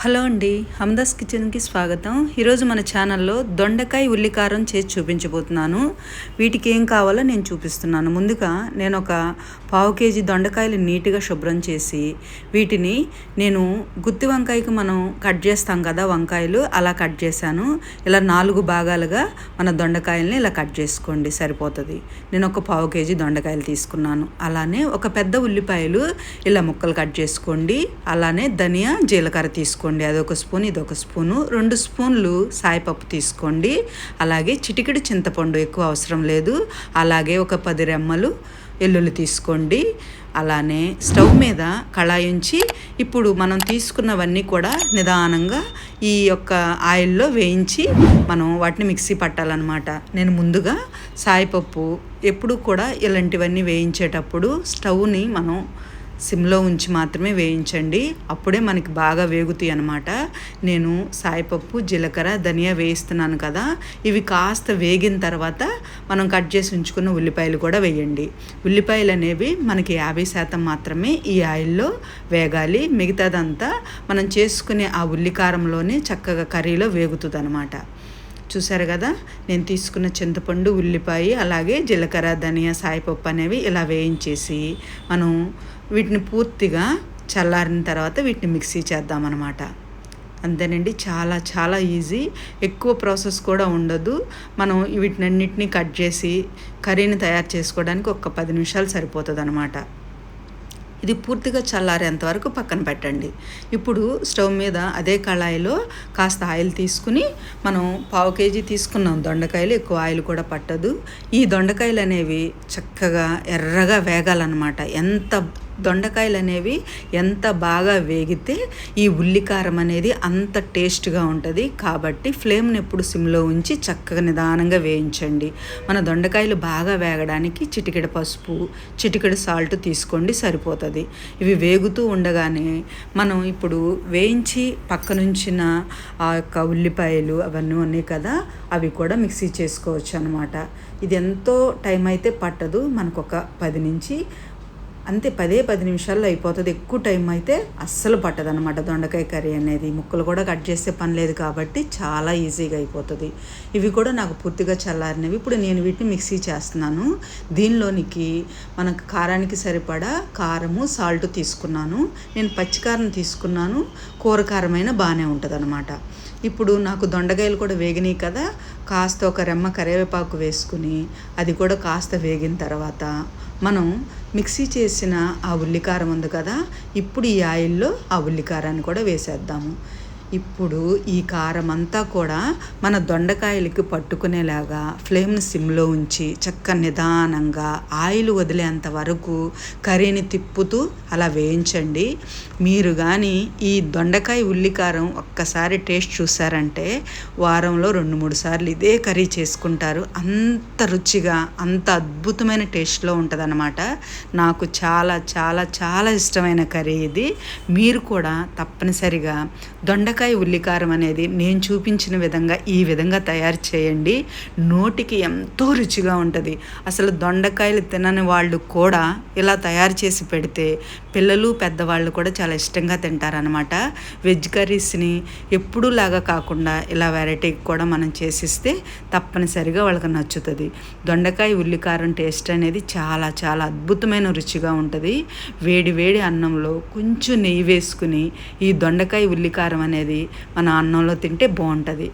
Hello అండి హమ్దాస్ కిచెన్కి స్వాగతం. ఈరోజు మన ఛానల్లో దొండకాయ ఉల్లికారం చేసి చూపించబోతున్నాను. వీటికి ఏం కావాలో నేను చూపిస్తున్నాను. ముందుగా నేను ఒక పావు కేజీ దొండకాయలు నీట్గా శుభ్రం చేసి వీటిని నేను గుత్తి వంకాయకి మనం కట్ చేస్తాం కదా వంకాయలు అలా కట్ చేశాను. ఇలా నాలుగు భాగాలుగా మన దొండకాయల్ని ఇలా కట్ చేసుకోండి సరిపోతుంది. నేను ఒక పావు కేజీ దొండకాయలు తీసుకున్నాను. అలానే ఒక పెద్ద ఉల్లిపాయలు ఇలా ముక్కలు కట్ చేసుకోండి. అలానే ధనియా జీలకర్ర తీసుకోండి. అదొక స్పూన్ ఇదొక స్పూను. రెండు స్పూన్లు సాయిపప్పు తీసుకోండి. అలాగే చిటికెడు చింతపండు ఎక్కువ అవసరం లేదు. అలాగే ఒక పది రెమ్మలు ఎల్లుల్లి తీసుకోండి. అలానే స్టవ్ మీద కళాయి ఉంచి ఇప్పుడు మనం తీసుకున్నవన్నీ కూడా నిదానంగా ఈ యొక్క ఆయిల్లో వేయించి మనం వాటిని మిక్సీ పట్టాలన్నమాట. నేను ముందుగా సాయిపప్పు ఎప్పుడు కూడా ఇలాంటివన్నీ వేయించేటప్పుడు స్టవ్ని మనం సిమ్లో ఉంచి మాత్రమే వేయించండి. అప్పుడే మనకి బాగా వేగుతాయి అనమాట నేను సాయిపప్పు జీలకర్ర ధనియా వేయిస్తున్నాను కదా. ఇవి కాస్త వేగిన తర్వాత మనం కట్ చేసి ఉంచుకున్న ఉల్లిపాయలు కూడా వేయండి. ఉల్లిపాయలు అనేవి మనకి యాభై శాతం మాత్రమే ఈ ఆయిల్లో వేగాలి. మిగతాదంతా మనం చేసుకునే ఆ ఉల్లికారంలోనే చక్కగా కర్రీలో వేగుతుంది అనమాట చూసారు కదా? నేను తీసుకున్న చింతపండు ఉల్లిపాయ అలాగే జీలకర్ర ధనియా సాయిపప్పు అనేవి ఇలా వేయించేసి మనం వీటిని పూర్తిగా చల్లారిన తర్వాత వీటిని మిక్సీ చేద్దామన్నమాట. అంతేనండి చాలా చాలా ఈజీ. ఎక్కువ ప్రాసెస్ కూడా ఉండదు. మనం వీటినన్నిటిని కట్ చేసి కర్రీని తయారు చేసుకోవడానికి ఒక పది నిమిషాలు సరిపోతుంది అనమాట ఇది పూర్తిగా చల్లారేంత వరకు పక్కన పెట్టండి. ఇప్పుడు స్టవ్ మీద అదే కళాయిలో కాస్త ఆయిల్ తీసుకుని మనం పావు కేజీ తీసుకున్నాం. దొండకాయలు ఎక్కువ ఆయిల్ కూడా పట్టదు. ఈ దొండకాయలు అనేవి చక్కగా ఎర్రగా వేగాలన్నమాట. ఎంత దొండకాయలు అనేవి ఎంత బాగా వేగితే ఈ ఉల్లికారం అనేది అంత టేస్ట్గా ఉంటుంది. కాబట్టి ఫ్లేమ్ని ఎప్పుడు సిమ్లో ఉంచి చక్కగా నిదానంగా వేయించండి. మన దొండకాయలు బాగా వేగడానికి చిటికెడ పసుపు చిటికెడ సాల్ట్ తీసుకోండి సరిపోతుంది. ఇవి వేగుతూ ఉండగానే మనం ఇప్పుడు వేయించి పక్కనుంచిన ఆ యొక్క ఉల్లిపాయలు అవన్నీ ఉన్నాయి కదా అవి కూడా మిక్సీ చేసుకోవచ్చు అనమాట ఇది ఎంతో టైం అయితే పట్టదు. మనకు ఒక పది నుంచి అంతే పదే పది నిమిషాల్లో అయిపోతుంది. ఎక్కువ టైం అయితే అస్సలు పట్టదనమాట దొండకాయ కర్రీ అనేది. ముక్కలు కూడా కట్ చేసే పని లేదు కాబట్టి చాలా ఈజీగా అయిపోతుంది. ఇవి కూడా నాకు పూర్తిగా చల్లారినవి. ఇప్పుడు నేను వీటిని మిక్సీ చేస్తున్నాను. దీనిలోనికి మనకు కారానికి సరిపడా కారము సాల్ట్ తీసుకున్నాను. నేను పచ్చికారం తీసుకున్నాను. కూర కారమైన బాగానే ఉంటుంది అనమాట ఇప్పుడు నాకు దొండకాయలు కూడా వేగినాయి కదా కాస్త ఒక రెమ్మ కరివేపాకు వేసుకుని అది కూడా కాస్త వేగిన తర్వాత మనం మిక్సీ చేసిన ఆ ఉల్లికారం ఉంది కదా ఇప్పుడు ఈ ఆయిల్లో ఆ ఉల్లికారాన్ని కూడా వేసేద్దాము. ఇప్పుడు ఈ కారం అంతా కూడా మన దొండకాయలకి పట్టుకునేలాగా ఫ్లేమ్ని సిమ్లో ఉంచి చక్క నిదానంగా ఆయిల్ వదిలేంత వరకు కర్రీని తిప్పుతూ అలా వేయించండి. మీరు కానీ ఈ దొండకాయ ఉల్లికారం ఒక్కసారి టేస్ట్ చూసారంటే వారంలో రెండు మూడు సార్లు ఇదే కర్రీ చేసుకుంటారు. అంత రుచిగా అంత అద్భుతమైన టేస్ట్లో ఉంటుందన్నమాట. నాకు చాలా చాలా చాలా ఇష్టమైన కర్రీ ఇది. మీరు కూడా తప్పనిసరిగా దొండ దొండకాయ ఉల్లికారం అనేది నేను చూపించిన విధంగా ఈ విధంగా తయారు చేయండి. నోటికి ఎంతో రుచిగా ఉంటుంది. అసలు దొండకాయలు తినని వాళ్ళు కూడా ఇలా తయారు చేసి పెడితే పిల్లలు పెద్దవాళ్ళు కూడా చాలా ఇష్టంగా తింటారనమాట వెజ్ కర్రీస్ని ఎప్పుడూ లాగా కాకుండా ఇలా వెరైటీ కూడా మనం చేసిస్తే తప్పనిసరిగా వాళ్ళకి నచ్చుతుంది. దొండకాయ ఉల్లికారం టేస్ట్ అనేది చాలా చాలా అద్భుతమైన రుచిగా ఉంటుంది. వేడి వేడి అన్నంలో కొంచెం నెయ్యి వేసుకుని ఈ దొండకాయ ఉల్లికారం అనేది మన అన్నంలో తింటే బాగుంటుంది.